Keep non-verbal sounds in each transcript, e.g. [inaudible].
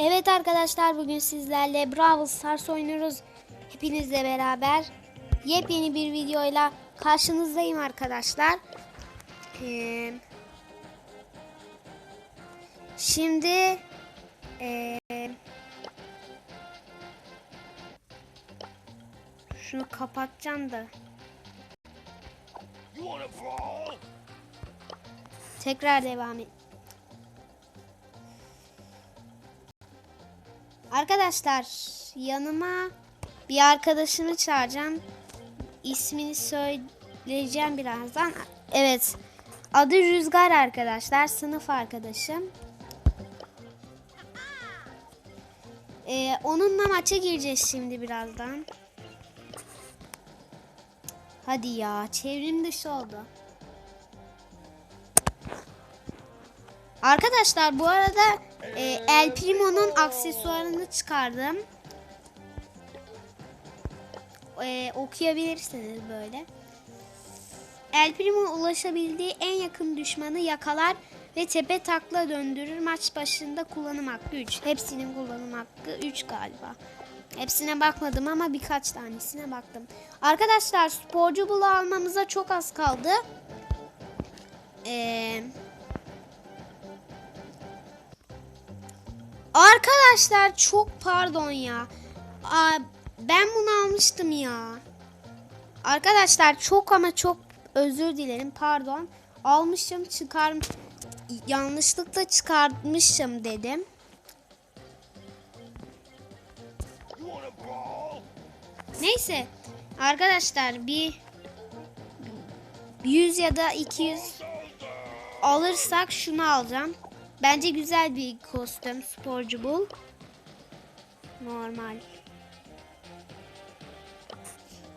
Evet arkadaşlar bugün sizlerle Brawl Stars oynuyoruz. Hepinizle beraber yepyeni bir videoyla karşınızdayım arkadaşlar. Şimdi şunu kapatacağım da tekrar devam et. Arkadaşlar yanıma bir arkadaşımı çağıracağım. İsmini söyleyeceğim birazdan. Evet. Adı Rüzgar arkadaşlar. Sınıf arkadaşım. Ee, onunla maça gireceğiz şimdi birazdan. Hadi ya. Çevrim dışı oldu. Arkadaşlar bu arada e, El Primo'nun aksesuarını çıkardım. E, okuyabilirsiniz böyle. El Primo ulaşabildiği en yakın düşmanı yakalar ve tepe takla döndürür. Maç başında kullanım hakkı 3. Hepsinin kullanım hakkı 3 galiba. Hepsine bakmadım ama birkaç tanesine baktım. Arkadaşlar sporcu bulu almamıza çok az kaldı. Eee... Arkadaşlar çok pardon ya. Aa, ben bunu almıştım ya. Arkadaşlar çok ama çok özür dilerim pardon. Almışım çıkar yanlışlıkla çıkartmışım dedim. Neyse arkadaşlar bir 100 ya da 200 alırsak şunu alacağım. Bence güzel bir kostüm sporcu bul. Normal.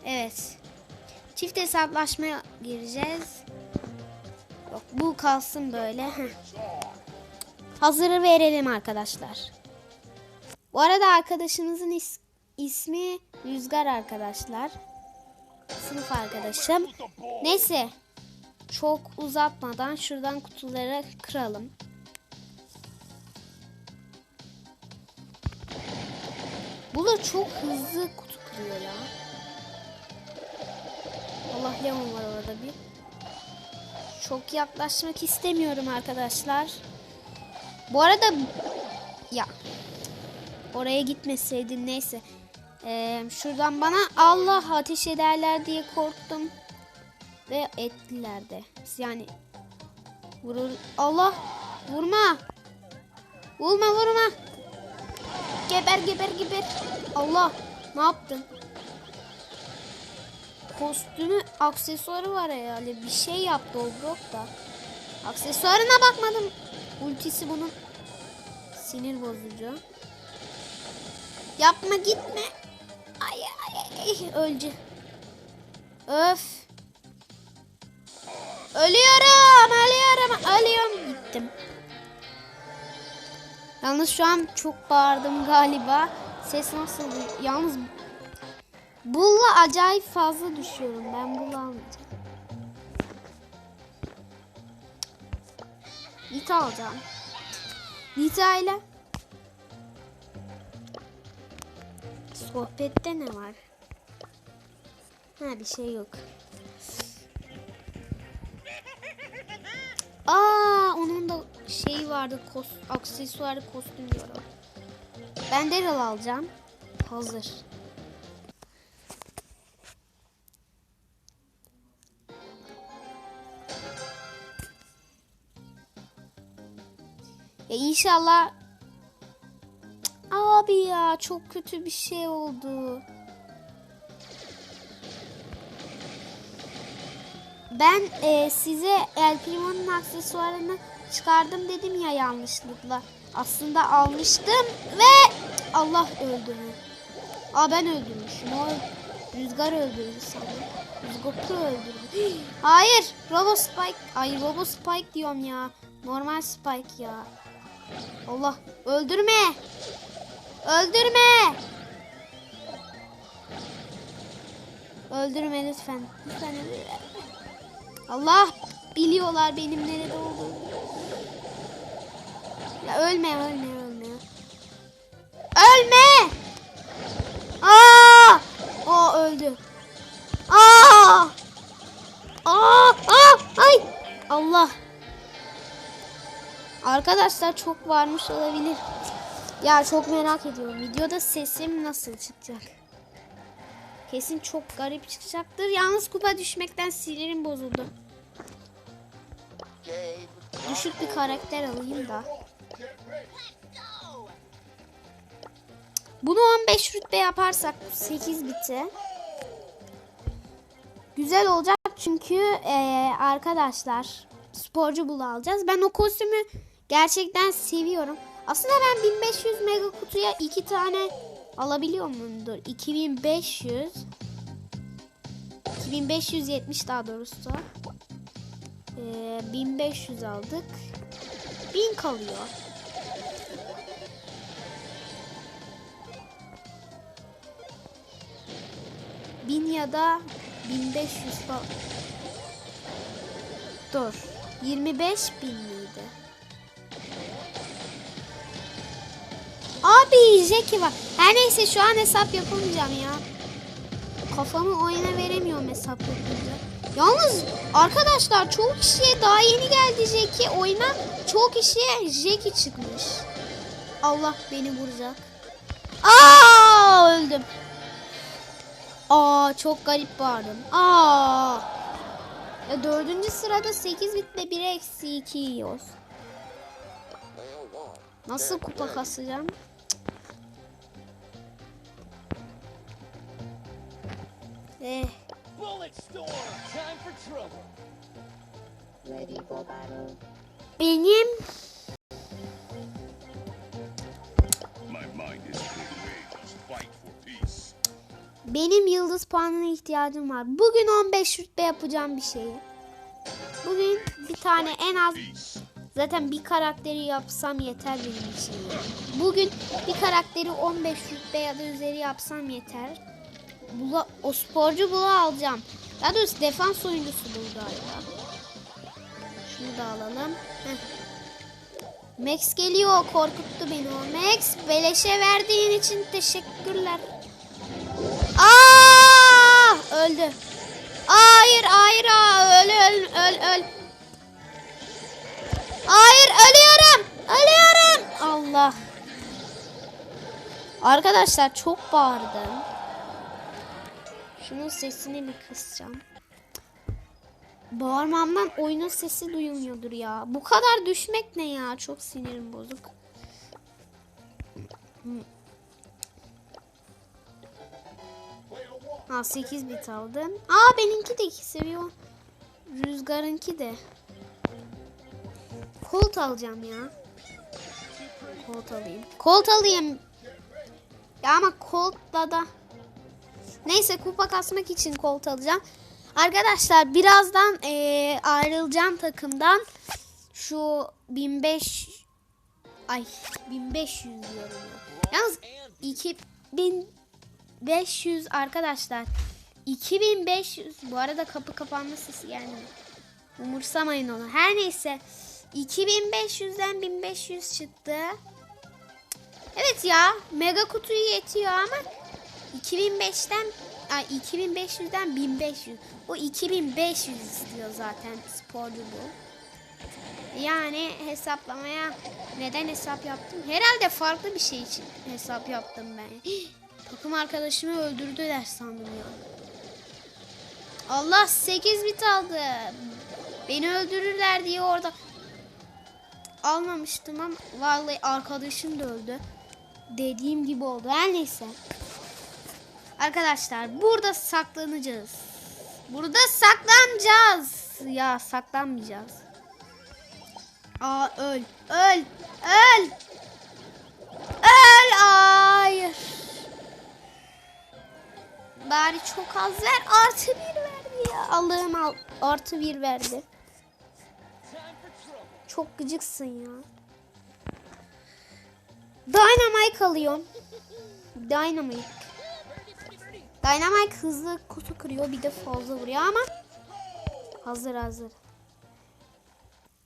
Evet. Çift hesaplaşmaya gireceğiz. Yok bu kalsın böyle. Hazırı verelim arkadaşlar. Bu arada arkadaşımızın is- ismi Rüzgar arkadaşlar. Sınıf arkadaşım. Neyse. Çok uzatmadan şuradan kutuları kıralım. Bu da çok hızlı kutu kırıyor ya. Allah Leon var orada bir. Çok yaklaşmak istemiyorum arkadaşlar. Bu arada ya oraya gitmeseydin neyse. Ee, şuradan bana Allah ateş ederler diye korktum. Ve ettiler de. Yani vurur. Allah vurma. Vurma vurma. Geber geber geber. Allah ne yaptın? Kostümü aksesuarı var herhalde. Bir şey yaptı o Brock da. Aksesuarına bakmadım. Ultisi bunun sinir bozucu. Yapma gitme. Ay ay ay öldü. Öf. Ölüyorum, ölüyorum, Yalnız şu an çok bağırdım galiba. Ses nasıl? Yalnız Bulla acayip fazla düşüyorum. Ben bulla almayacağım. Nita alacağım. Nita ile Sohbette ne var? Ha bir şey yok. Aa onun da şey vardı kos aksesuarı kostüm diyorum. Ben Daryl alacağım. Hazır. Ya inşallah Abi ya çok kötü bir şey oldu. Ben e, size El Primo'nun aksesuarını çıkardım dedim ya yanlışlıkla. Aslında almıştım ve Allah öldürdü. Aa ben öldürmüşüm. O rüzgar öldürdü sanırım. Rüzgarı öldürdü. Hayır. Robo Spike. Ay Robo Spike diyorum ya. Normal Spike ya. Allah öldürme. Öldürme. Öldürme lütfen. Lütfen öldürme. Allah biliyorlar benim nerede olduğumu. Ya ölme ölme ölme. Ölme! Aa! O öldü. Aa! Aa! Aa! Ay! Allah. Arkadaşlar çok varmış olabilir. Ya çok merak ediyorum. Videoda sesim nasıl çıkacak? Kesin çok garip çıkacaktır. Yalnız kupa düşmekten sinirim bozuldu. Düşük bir karakter alayım da. Bunu 15 rütbe yaparsak 8 biti. Güzel olacak çünkü eee, arkadaşlar sporcu bulu alacağız. Ben o kostümü gerçekten seviyorum. Aslında ben 1500 mega kutuya iki tane alabiliyor muyum? Dur 2500 2570 daha doğrusu. Eee, 1500 aldık. 1000 kalıyor. Bin ya da 1500 falan. Dur. 25 bin miydi? Abi Jackie var. Her neyse şu an hesap yapamayacağım ya. Kafamı oyuna veremiyorum hesap yapınca. Yalnız arkadaşlar çoğu kişiye daha yeni geldi Jackie oyuna. Çoğu kişiye Jackie çıkmış. Allah beni vuracak. Aa öldüm. Aa çok garip bağırdım. Aa. Ya dördüncü sırada 8 bitle 1 eksi 2 yiyoruz. Nasıl kupa kasacağım? Eh. Bullet storm. Time for trouble. Benim My mind is clear. Let's fight for peace. benim yıldız puanına ihtiyacım var. Bugün 15 rütbe yapacağım bir şeyi. Bugün bir tane en az. Zaten bir karakteri yapsam yeter benim için. Bugün bir karakteri 15 rütbe ya da üzeri yapsam yeter. Bula, o sporcu bula alacağım. Daha doğrusu defans oyuncusu bul galiba. Şunu da alalım. Heh. Max geliyor. Korkuttu beni o. Max beleşe verdiğin için teşekkürler. Aa! Öldü. Hayır, hayır, aa, öl, öl, öl, öl. Hayır ölüyorum. Ölüyorum. Allah. Arkadaşlar çok bağırdım. Şunun sesini bir kısacağım. Bağırmamdan oyunun sesi duyulmuyordur ya. Bu kadar düşmek ne ya? Çok sinirim bozuk. Ha 8 bit aldım. Aa benimki de 2 seviyor. Rüzgarınki de. Colt alacağım ya. Colt alayım. Colt alayım. Ya ama Colt'la da Neyse kupa kasmak için Colt alacağım. Arkadaşlar birazdan eee, ayrılacağım takımdan. Şu 1500 ay 1500 diyorum ya. Yalnız 2500 arkadaşlar. 2500 bu arada kapı kapanma sesi gelmiyor. Umursamayın onu. Her neyse 2500'den 1500 çıktı. Evet ya mega kutuyu yetiyor ama 2005'ten ay 2500'den 1500. O 2500 istiyor zaten sporcu bu. Yani hesaplamaya neden hesap yaptım? Herhalde farklı bir şey için hesap yaptım ben. [gasps] Takım arkadaşımı öldürdüler sandım ya. Allah 8 bit aldı. Beni öldürürler diye orada almamıştım ama vallahi arkadaşım da öldü. Dediğim gibi oldu. Her neyse. Arkadaşlar burada saklanacağız. Burada saklanacağız. Ya saklanmayacağız. Aa öl. Öl. Öl. Öl. Hayır. Bari çok az ver. Artı bir verdi ya. Allah'ım al. Artı bir verdi. Çok gıcıksın ya. Dynamite alıyorum. Dynamite. Dynamite hızlı kutu kırıyor bir de fazla vuruyor ama hazır hazır.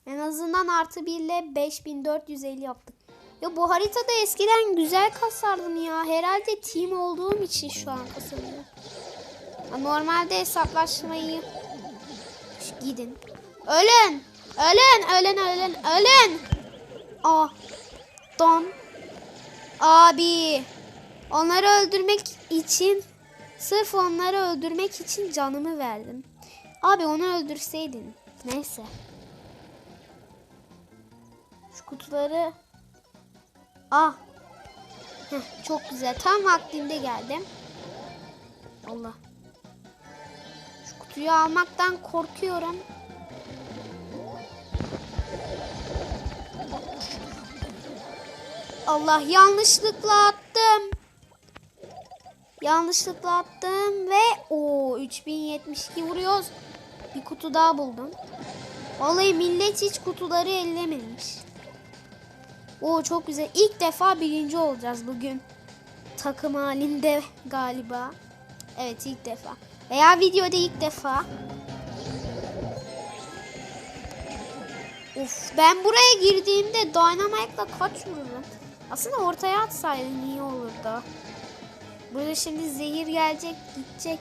En azından artı 1 ile 5450 yaptık. Ya bu haritada eskiden güzel kasardım ya. Herhalde team olduğum için şu an kasabiliyorum. Normalde hesaplaşmayı gidin. Ölün. Ölün, ölün, ölün, ölün. Aa. Don. Abi. Onları öldürmek için sırf onları öldürmek için canımı verdim. Abi onu öldürseydin. Neyse. Şu kutuları Ah. Heh, çok güzel. Tam vaktinde geldim. Allah. Şu kutuyu almaktan korkuyorum. Allah yanlışlıkla attım. Yanlışlıkla attım ve o 3072 vuruyoruz. Bir kutu daha buldum. Vallahi millet hiç kutuları ellememiş. O çok güzel. İlk defa birinci olacağız bugün. Takım halinde galiba. Evet ilk defa. Veya videoda ilk defa. Uf ben buraya girdiğimde Dynamite'la kaç vururum? Aslında ortaya atsaydım iyi olurdu. Burada şimdi zehir gelecek gidecek.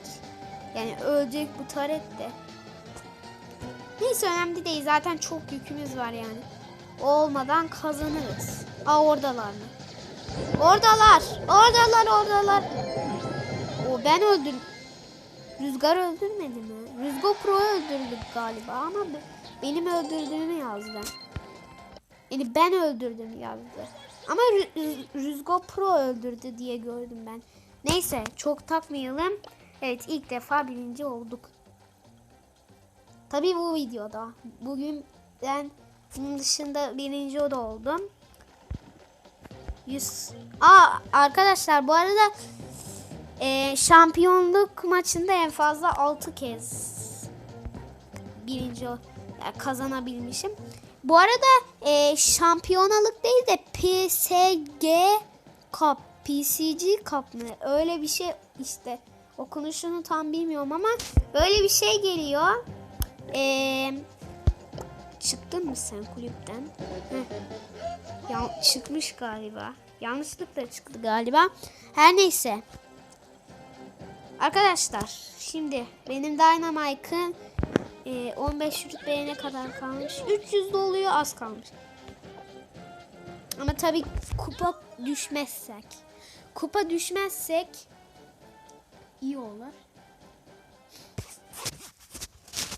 Yani ölecek bu taret de. Neyse önemli değil. Zaten çok yükümüz var yani. Olmadan kazanırız. Aa oradalar mı? Oradalar. Oradalar oradalar. O ben öldüm. Rüzgar öldürmedi mi? Rüzgar Pro öldürdük galiba ama be- benim öldürdüğümü yazdı. Yani ben öldürdüm yazdı. Ama Rü- Rü- Rüzgar Pro öldürdü diye gördüm ben. Neyse çok takmayalım. Evet ilk defa birinci olduk. Tabii bu videoda. Bugün ben bunun dışında birinci o da oldum. 100. Aa arkadaşlar bu arada e, şampiyonluk maçında en fazla 6 kez birinci yani kazanabilmişim. Bu arada e, şampiyonalık değil de PSG Cup, PCG Cup mı? Öyle bir şey işte. Okunuşunu tam bilmiyorum ama böyle bir şey geliyor. Eee Çıktın mı sen kulüpten? Ya, çıkmış galiba. Yanlışlıkla çıktı galiba. Her neyse. Arkadaşlar şimdi benim Dynamite'ın e, 15 rütbeye kadar kalmış? 300 doluyor az kalmış. Ama tabii kupa düşmezsek. Kupa düşmezsek iyi olur.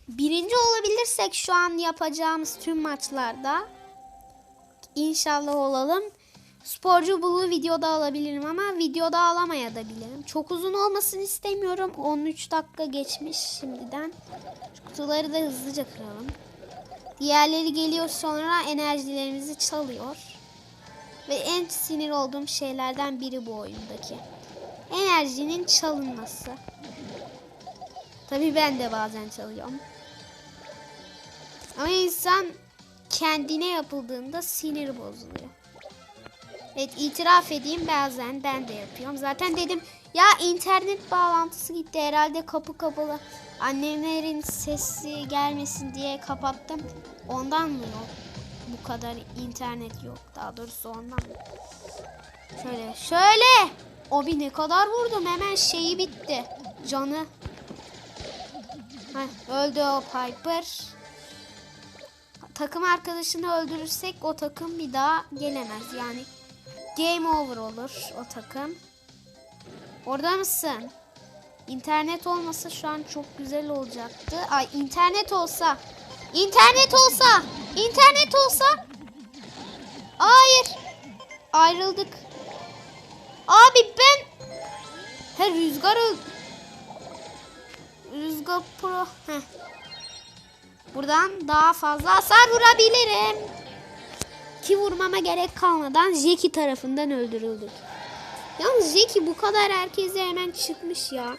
Birinci olabilirsek şu an yapacağımız tüm maçlarda inşallah olalım. Sporcu bulu videoda alabilirim ama videoda alamaya da bilirim. Çok uzun olmasını istemiyorum. 13 dakika geçmiş şimdiden. Şu kutuları da hızlıca kıralım. Diğerleri geliyor sonra enerjilerimizi çalıyor. Ve en sinir olduğum şeylerden biri bu oyundaki. Enerjinin çalınması. Tabii ben de bazen çalıyorum. Ama insan kendine yapıldığında sinir bozuluyor. Evet itiraf edeyim bazen ben de yapıyorum. Zaten dedim ya internet bağlantısı gitti herhalde kapı kapalı. Annemlerin sesi gelmesin diye kapattım. Ondan mı yok? Bu kadar internet yok. Daha doğrusu ondan? Şöyle şöyle. O bir ne kadar vurdum hemen şeyi bitti. Canı. Heh, öldü o Piper. Takım arkadaşını öldürürsek o takım bir daha gelemez. Yani game over olur o takım. Orada mısın? İnternet olmasa şu an çok güzel olacaktı. Ay internet olsa. İnternet olsa. İnternet olsa. Hayır. Ayrıldık. Abi ben He rüzgar. Rüzgar Pro. Heh. Buradan daha fazla hasar vurabilirim. Ki vurmama gerek kalmadan Jeki tarafından öldürüldük. Yalnız Jeki bu kadar herkese hemen çıkmış ya.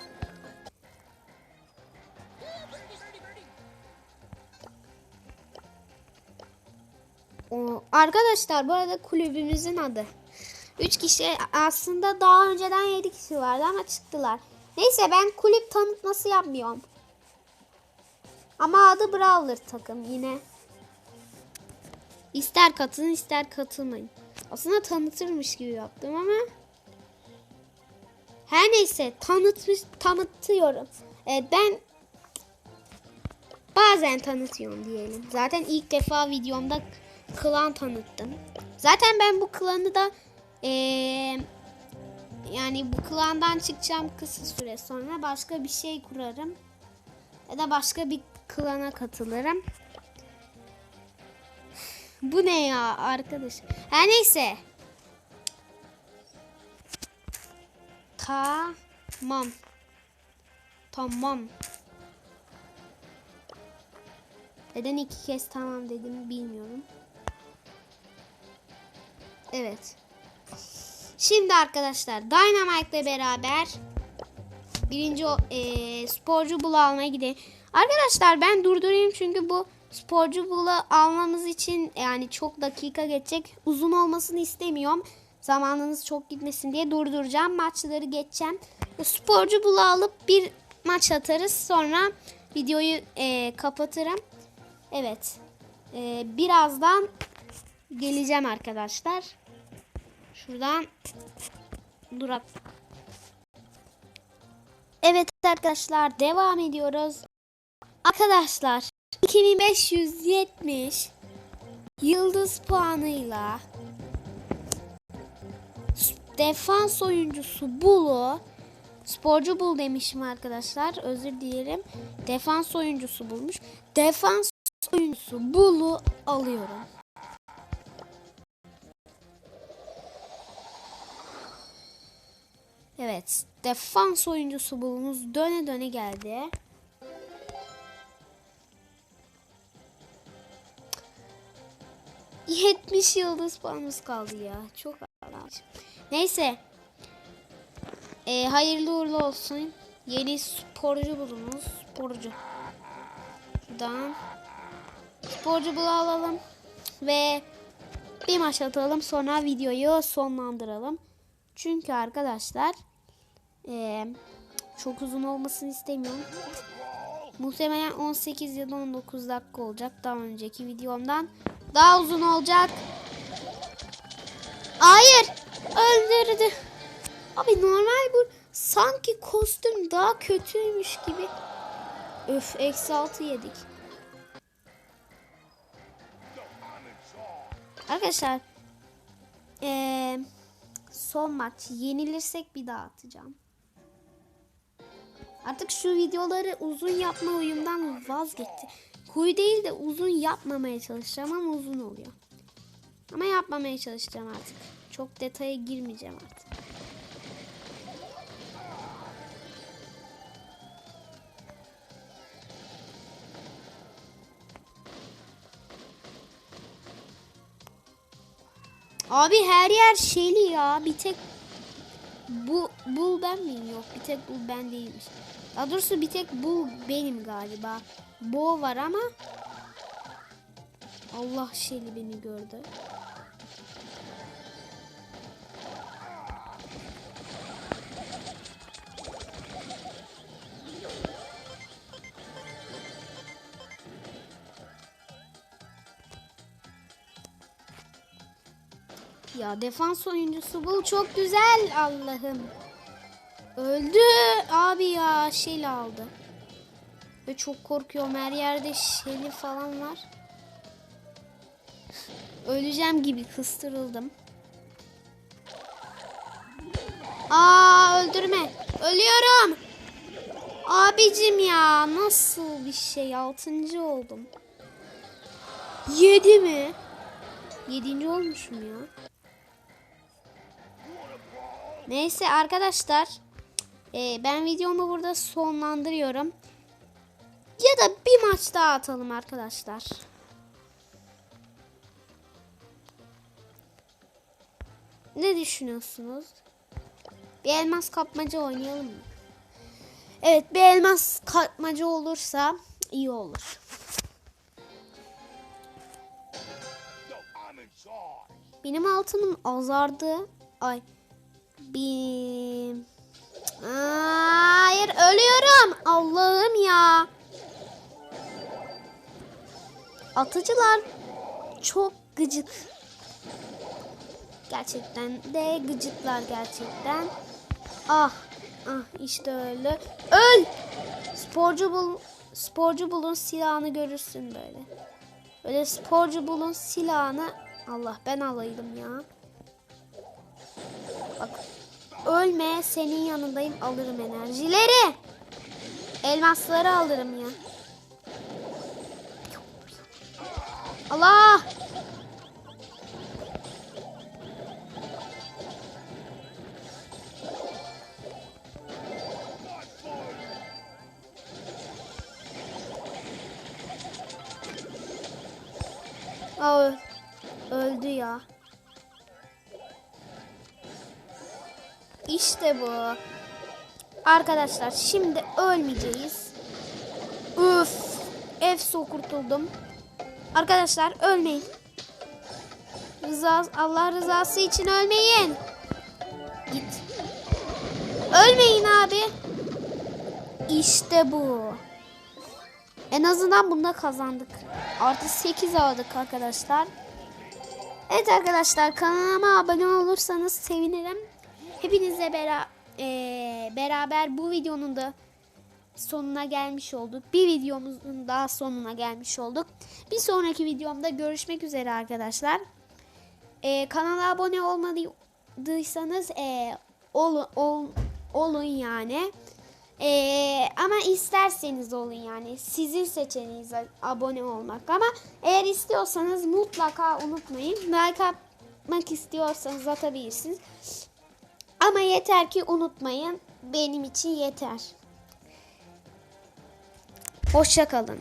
Arkadaşlar bu arada kulübümüzün adı. 3 kişi aslında daha önceden 7 kişi vardı ama çıktılar. Neyse ben kulüp tanıtması yapmıyorum. Ama adı Brawler takım yine. İster katılın ister katılmayın. Aslında tanıtırmış gibi yaptım ama. Her neyse tanıtmış tanıtıyorum. Evet ben bazen tanıtıyorum diyelim. Zaten ilk defa videomda klan tanıttım. Zaten ben bu klanı da eee, yani bu klandan çıkacağım kısa süre sonra başka bir şey kurarım. Ya da başka bir klana katılırım. Bu ne ya arkadaş? Her neyse. Tamam. Tamam. Neden iki kez tamam dedim bilmiyorum. Evet. Şimdi arkadaşlar Dynamite ile beraber birinci eee, sporcu bulu almaya gidelim. Arkadaşlar ben durdurayım çünkü bu sporcu bulu almamız için yani çok dakika geçecek. Uzun olmasını istemiyorum. Zamanınız çok gitmesin diye durduracağım. Maçları geçeceğim. Sporcu bulu alıp bir maç atarız. Sonra videoyu eee, kapatırım. Evet. Eee, birazdan geleceğim arkadaşlar. Şuradan durak. Evet arkadaşlar devam ediyoruz. Arkadaşlar 2570 yıldız puanıyla defans oyuncusu Bulu sporcu bul demişim arkadaşlar özür dilerim defans oyuncusu bulmuş defans oyuncusu Bulu alıyorum Evet defans oyuncusu Bulu'muz döne döne geldi. Yetmiş yıldız puanımız kaldı ya. Çok az. Neyse. Ee, hayırlı uğurlu olsun. Yeni sporcu bulunuz. Sporcu. Şuradan. Sporcu bulu alalım. Ve bir maç atalım. Sonra videoyu sonlandıralım. Çünkü arkadaşlar eee, çok uzun olmasını istemiyorum. Muhtemelen 18 ya da 19 dakika olacak. Daha önceki videomdan daha uzun olacak. Hayır. Öldürdü. Abi normal bu sanki kostüm daha kötüymüş gibi. Öf eksi 6 yedik. Arkadaşlar eee son maç yenilirsek bir daha atacağım. Artık şu videoları uzun yapma huyumdan vazgeçti. Huy değil de uzun yapmamaya çalışacağım ama uzun oluyor. Ama yapmamaya çalışacağım artık. Çok detaya girmeyeceğim artık. Abi her yer şeyli ya. Bir tek bu bul ben miyim? Yok bir tek bul ben değilmiş. Daha doğrusu bir tek bul benim galiba. Bo var ama Allah şeyli beni gördü. Ya defans oyuncusu bu çok güzel Allah'ım. Öldü abi ya şeyle aldı. Ve çok korkuyorum her yerde şeyli falan var. Öleceğim gibi kıstırıldım. Aa öldürme. Ölüyorum. Abicim ya nasıl bir şey altıncı oldum. Yedi mi? Yedinci olmuşum ya. Neyse arkadaşlar. E, ben videomu burada sonlandırıyorum. Ya da bir maç daha atalım arkadaşlar. Ne düşünüyorsunuz? Bir elmas kapmaca oynayalım mı? Evet bir elmas kapmaca olursa iyi olur. Benim altınım azardı. Ay. Bir... Hayır ölüyorum. Allah'ım ya. Atıcılar çok gıcık. Gerçekten de gıcıklar gerçekten. Ah. Ah işte öyle. Öl! Sporcu bul sporcu bulun silahını görürsün böyle. Öyle sporcu bulun silahını Allah ben alaydım ya. Bak ölme senin yanındayım alırım enerjileri. Elmasları alırım ya. Allah! Aa, öl- öldü ya. İşte bu. Arkadaşlar şimdi ölmeyeceğiz. Üf. Efso kurtuldum. Arkadaşlar ölmeyin. Rıza, Allah rızası için ölmeyin. Git. Ölmeyin abi. İşte bu. En azından bunda kazandık. Artı 8 aldık arkadaşlar. Evet arkadaşlar kanalıma abone olursanız sevinirim. Hepinizle bera eee, beraber bu videonun da sonuna gelmiş olduk. Bir videomuzun daha sonuna gelmiş olduk. Bir sonraki videomda görüşmek üzere arkadaşlar. Eee, kanala abone olmadıysanız eee, ol, ol, olun yani. Eee, ama isterseniz olun yani. Sizin seçeneğiniz abone olmak. Ama eğer istiyorsanız mutlaka unutmayın. Like atmak istiyorsanız atabilirsiniz. Ama yeter ki unutmayın. Benim için yeter. Hoşça kalın.